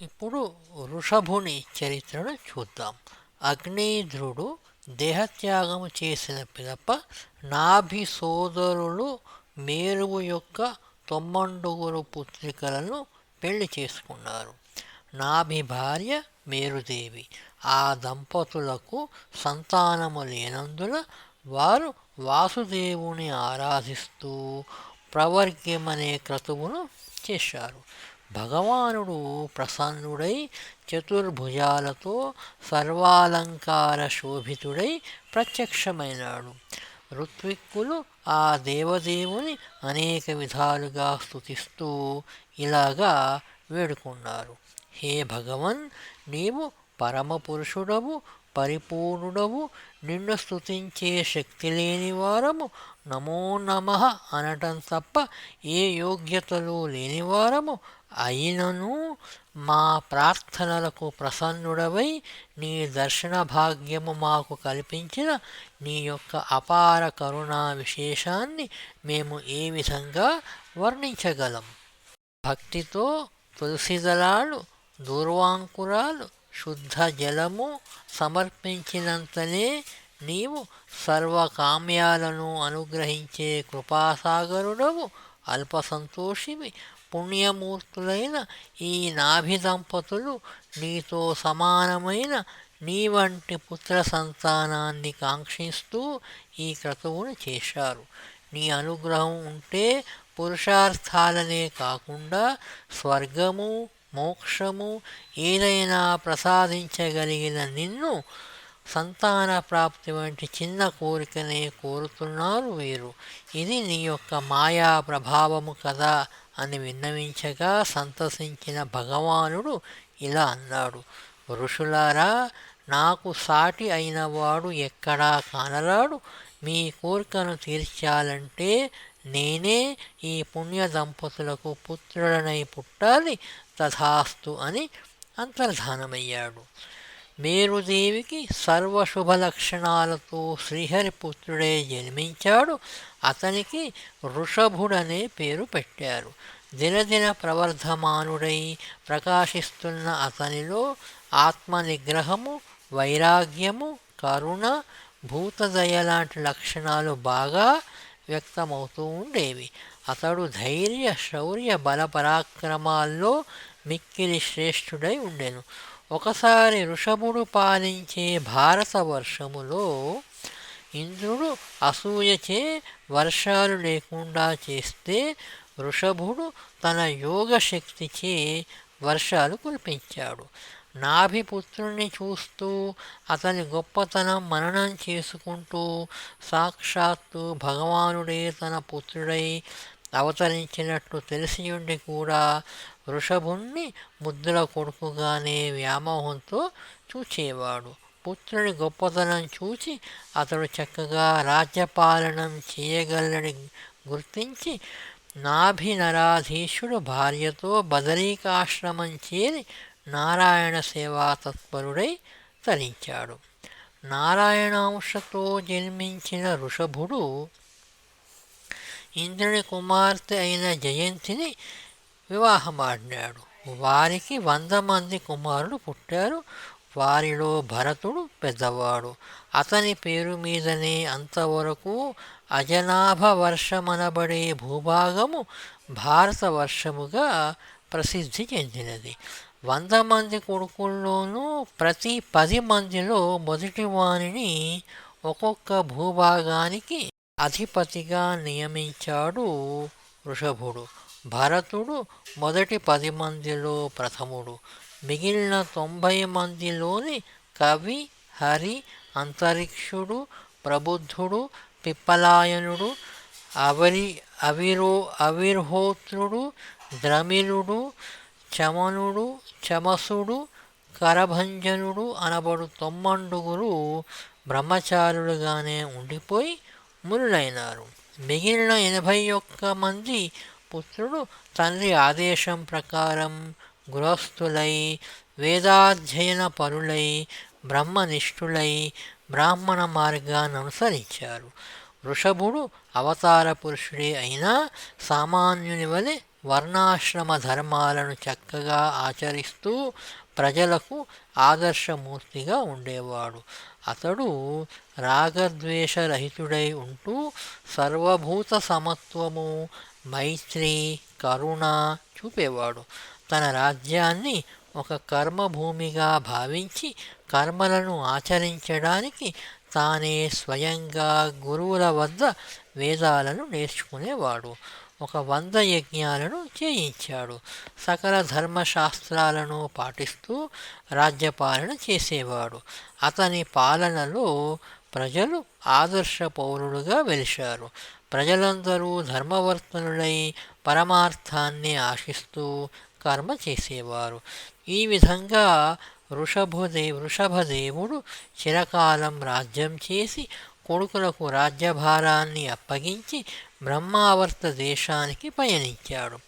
ఇప్పుడు వృషభుని చరిత్రను చూద్దాం. అగ్నేంద్రుడు దేహత్యాగం చేసిన పిదప నాభి సోదరులు మేరువు యొక్క తొమ్మండుగురు పుత్రికలను పెళ్ళి చేసుకున్నారు. నాభి భార్య మేరుదేవి. ఆ దంపతులకు సంతానము లేనందున వారు వాసుదేవుని ఆరాధిస్తూ ప్రవర్గ్యమనే క్రతువును చేశారు. భగవానుడు ప్రసన్నుడై చతుర్భుజాలతో సర్వాలంకార శోభితుడై ప్రత్యక్షమైనాడు. ఋత్విక్కులు ఆ దేవదేవుని అనేక విధాలుగా స్తుతిస్తూ ఇలాగా వేడుకున్నారు. హే భగవన్ నీవు పరమపురుషుడవు పరిపూర్ణుడవు నిన్ను స్తుతించే శక్తి లేని వారము నమో నమ అనటం తప్ప ఏ యోగ్యతలు లేనివారము అయినను మా ప్రార్థనలకు ప్రసన్నుడవై నీ దర్శన భాగ్యము మాకు కల్పించిన నీ యొక్క అపార కరుణా విశేషాన్ని మేము ఏ విధంగా వర్ణించగలం? భక్తితో తులసిదళాలు దూర్వాంకురాలు శుద్ధ జలము సమర్పించినంతనే నీవు సర్వకామ్యాలను అనుగ్రహించే కృపాసాగరుడవు. అల్పసంతోషివి పుణ్యమూర్తులైన ఈ నాభి దంపతులు నీతో సమానమైన నీ వంటి పుత్ర సంతానాన్ని కాంక్షిస్తూ ఈ క్రతువును చేశారు. నీ అనుగ్రహం ఉంటే పురుషార్థాలనే కాకుండా స్వర్గము మోక్షము ఏదైనా ప్రసాదించగలిగిన నిన్ను సంతాన ప్రాప్తి వంటి చిన్న కోరికనే కోరుతున్నారు వీరు. ఇది నీ యొక్క మాయా ప్రభావము కదా అని విన్నవించగా సంతసించిన భగవానుడు ఇలా అన్నాడు. ఋషులారా నాకు సాటి అయినవాడు ఎక్కడా కానరాడు. మీ కోరికను తీర్చాలంటే నేనే ఈ పుణ్య దంపతులకు పుత్రుడనై పుట్టాలి. తథాస్తు అని అంతర్ధానమయ్యాడు. మేరుదేవికి సర్వశుభ లక్షణాలతో శ్రీహరిపుత్రుడే జన్మించాడు. అతనికి వృషభుడనే పేరు పెట్టారు. దినదిన ప్రవర్ధమానుడై ప్రకాశిస్తున్న అతనిలో ఆత్మ నిగ్రహము వైరాగ్యము కరుణ భూతదయ లాంటి లక్షణాలు బాగా వ్యక్తమవుతూ ఉండేవి. అతడు ధైర్య శౌర్య బల పరాక్రమాల్లో మిక్కిలి శ్రేష్ఠుడై ఉండెను. ఒకసారి ఋషభుడు పాలించే భారతవర్షములో ఇంద్రుడు అసూయచే వర్షాలు లేకుండా చేస్తే వృషభుడు తన యోగశక్తిచే వర్షాలు కురిపించాడు. నాభిపుత్రుణ్ణి చూస్తూ అతని గొప్పతనం మననం చేసుకుంటూ సాక్షాత్తు భగవానుడే తన పుత్రుడై అవతరించినట్లు తెలిసియుండి కూడా వృషభుణ్ణి ముద్దుల కొడుకుగానే వ్యామోహంతో చూచేవాడు. పుత్రుని గొప్పతనం చూచి అతడు చక్కగా రాజ్యపాలనం చేయగలని గుర్తించి నాభినరాధీశుడు భార్యతో బదరీకాశ్రమం చేరి నారాయణ సేవా తత్పరుడై తరించాడు. నారాయణాంశతో జన్మించిన ఋషభుడు ఇంద్రుని కుమార్తె అయిన జయంతిని వివాహమాడినాడు. వారికి వంద మంది కుమారులు పుట్టారు. వారిలో భరతుడు పెద్దవాడు. అతని పేరు మీదనే అంతవరకు అజనాభ వర్షమనబడే భూభాగము భారతవర్షముగా ప్రసిద్ధి చెందినది. వంద మంది కొడుకుల్లోనూ ప్రతి పది మందిలో మొదటి వాణిని ఒక్కొక్క భూభాగానికి అధిపతిగా నియమించాడు వృషభుడు. భరతుడు మొదటి పది మందిలో ప్రథముడు. మిగిలిన తొంభై మందిలోని కవి హరి అంతరిక్షుడు ప్రబుద్ధుడు పిప్పలాయనుడు అవరి అవిరో అవిర్హోత్రుడు ద్రమిలుడు చమనుడు చమసుడు కరభంజనుడు అనబడు తొమ్మండుగురు బ్రహ్మచారులుగానే ఉండిపోయి మునులైనారు. మిగిలిన ఎనభై ఒక్క మంది పుత్రుడు తండ్రి ఆదేశం ప్రకారం గృహస్థులై వేదాధ్యయన పరులై బ్రహ్మనిష్ఠులై బ్రాహ్మణ మార్గాన్ని అనుసరించారు వృషభుడు అవతార పురుషుడే అయినా సామాన్యుని వలె వర్ణాశ్రమ ధర్మాలను చక్కగా ఆచరిస్తూ ప్రజలకు ఆదర్శమూర్తిగా ఉండేవాడు. అతడు రాగద్వేషరహితుడై ఉంటూ సర్వభూత సమత్వము మైత్రి కరుణ చూపేవాడు. తన రాజ్యాన్ని ఒక కర్మభూమిగా భావించి కర్మలను ఆచరించడానికి తానే స్వయంగా గురువుల వద్ద వేదాలను నేర్చుకునేవాడు. ఒక వంద యజ్ఞాలను చేయించాడు. సకల ధర్మశాస్త్రాలను పాటిస్తూ రాజ్యపాలన చేసేవాడు. అతని పాలనలో ప్రజలు ఆదర్శ పౌరులుగా వెలిశారు. ప్రజలందరూ ధర్మవర్తనులై పరమార్థాన్ని ఆశిస్తూ కర్మ చేసేవారు. ఈ విధంగా వృషభుదే వృషభదేవుడు చిరకాలం రాజ్యం చేసి కొడుకులకు రాజ్యభారాన్ని అప్పగించి బ్రహ్మావర్త దేశానికి పయనించాడు.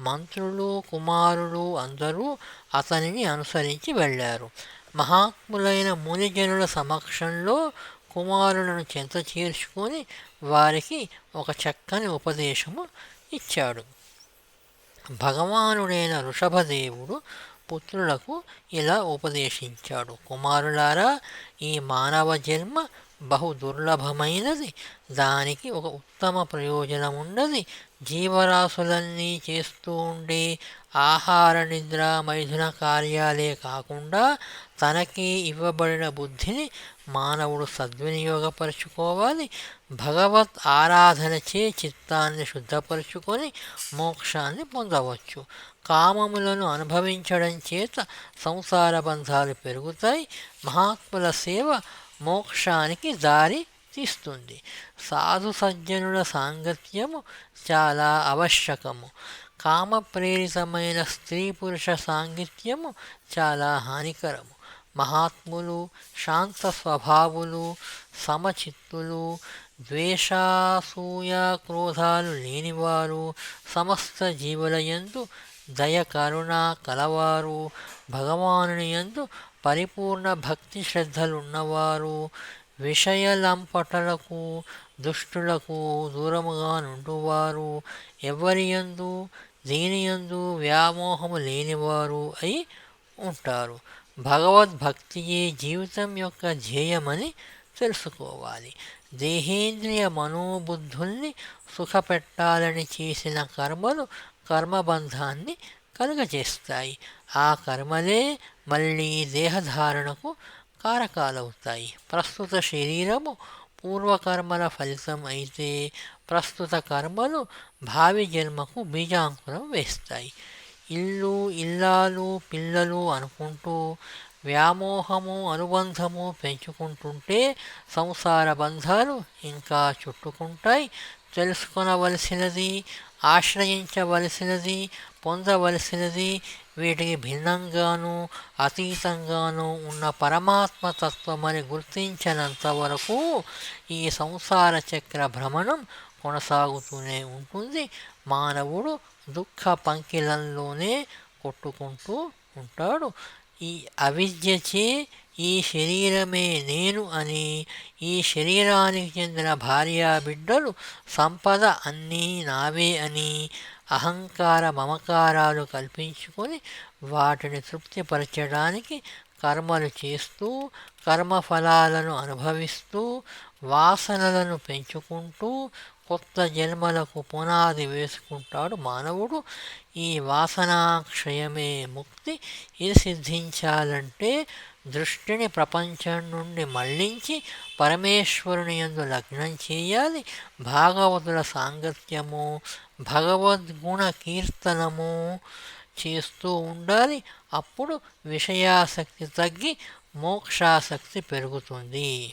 మంత్రులు కుమారులు అందరూ అతనిని అనుసరించి వెళ్ళారు. మహాత్ములైన మునిజనుల సమక్షంలో కుమారులను చెంత చేర్చుకొని వారికి ఒక చక్కని ఉపదేశము ఇచ్చాడు. భగవానుడైన ఋషభదేవుడు పుత్రులకు ఇలా ఉపదేశించాడు. కుమారులారా ఈ మానవ జన్మ బహు దుర్లభమైనది. దానికి ఒక ఉత్తమ ప్రయోజనం ఉన్నది జీవరాశులన్నీ చేస్తూ ఉండే ఆహార నిద్ర మైథున కార్యాలే కాకుండా తనకి ఇవ్వబడిన బుద్ధిని మానవుడు సద్వినియోగపరుచుకోవాలి. భగవత్ ఆరాధనచే చిత్తాన్ని శుద్ధపరుచుకొని మోక్షాన్ని పొందవచ్చు. కామములను అనుభవించడం చేత సంసార బంధాలు పెరుగుతాయి. మహాత్ముల సేవ మోక్షానికి దారి తీస్తుంది. సాధు సజ్జనుల సాంగత్యము చాలా ఆవశ్యకము. కామప్రేరితమైన స్త్రీ పురుష సాంగత్యము చాలా హానికరము. మహాత్ములు శాంత స్వభావులు సమచిత్తులు ద్వేషాసూయ క్రోధాలు లేనివారు సమస్త జీవుల యందు దయ కరుణ కలవారు భగవానుని యందు పరిపూర్ణ భక్తి శ్రద్ధలున్నవారు విషయలంపటలకు దుష్టులకు దూరముగా నుండువారు. ఎవరియందు దేనియందు వ్యామోహము లేనివారు అయి ఉంటారు. భగవద్భక్తియే జీవితం యొక్క ధ్యేయమని తెలుసుకోవాలి. దేహేంద్రియ మనోబుద్ధుల్ని సుఖపెట్టాలని చేసిన కర్మలు కర్మబంధాన్ని కలుగజేస్తాయి. ఆ కర్మలే మళ్ళీ దేహధారణకు కారకాలవుతాయి. ప్రస్తుత శరీరము పూర్వకర్మల ఫలితం అయితే ప్రస్తుత కర్మలు భావి జన్మకు బీజాంకురం వేస్తాయి. ఇల్లు ఇల్లాలు పిల్లలు అనుకుంటూ వ్యామోహము అనుబంధము పెంచుకుంటుంటే సంసార బంధాలు ఇంకా చుట్టుకుంటాయి. తెలుసుకొనవలసినది ఆశ్రయించవలసినది పొందవలసినది వీటికి భిన్నంగానూ అతీతంగానూ ఉన్న పరమాత్మ తత్వమని గుర్తించినంత వరకు ఈ సంసార చక్ర భ్రమణం కొనసాగుతూనే ఉంటుంది. మానవుడు దుఃఖ పంకిలంలోనే కొట్టుకుంటూ ఉంటాడు. ఈ అవిద్యచే ఈ శరీరమే నేను అని ఈ శరీరానికి చెందిన భార్యా బిడ్డలు సంపద అన్నీ నావే అని అహంకార మమకారాలు కల్పించుకొని వాటిని తృప్తిపరచడానికి కర్మలు చేస్తూ కర్మఫలాలను అనుభవిస్తూ వాసనలను పెంచుకుంటూ కొత్త జన్మలకు పునాది వేసుకుంటాడు మానవుడు. ఈ వాసనాక్షయమే ముక్తి. ఇది సిద్ధించాలంటే దృష్టిని ప్రపంచం నుండి మళ్ళించి పరమేశ్వరుని యందు లగ్నం చేయాలి. భాగవతుల సాంగత్యము భగవద్గుణ కీర్తనము చేస్తూ ఉండాలి. అప్పుడు విషయాసక్తి తగ్గి మోక్షాసక్తి పెరుగుతుంది.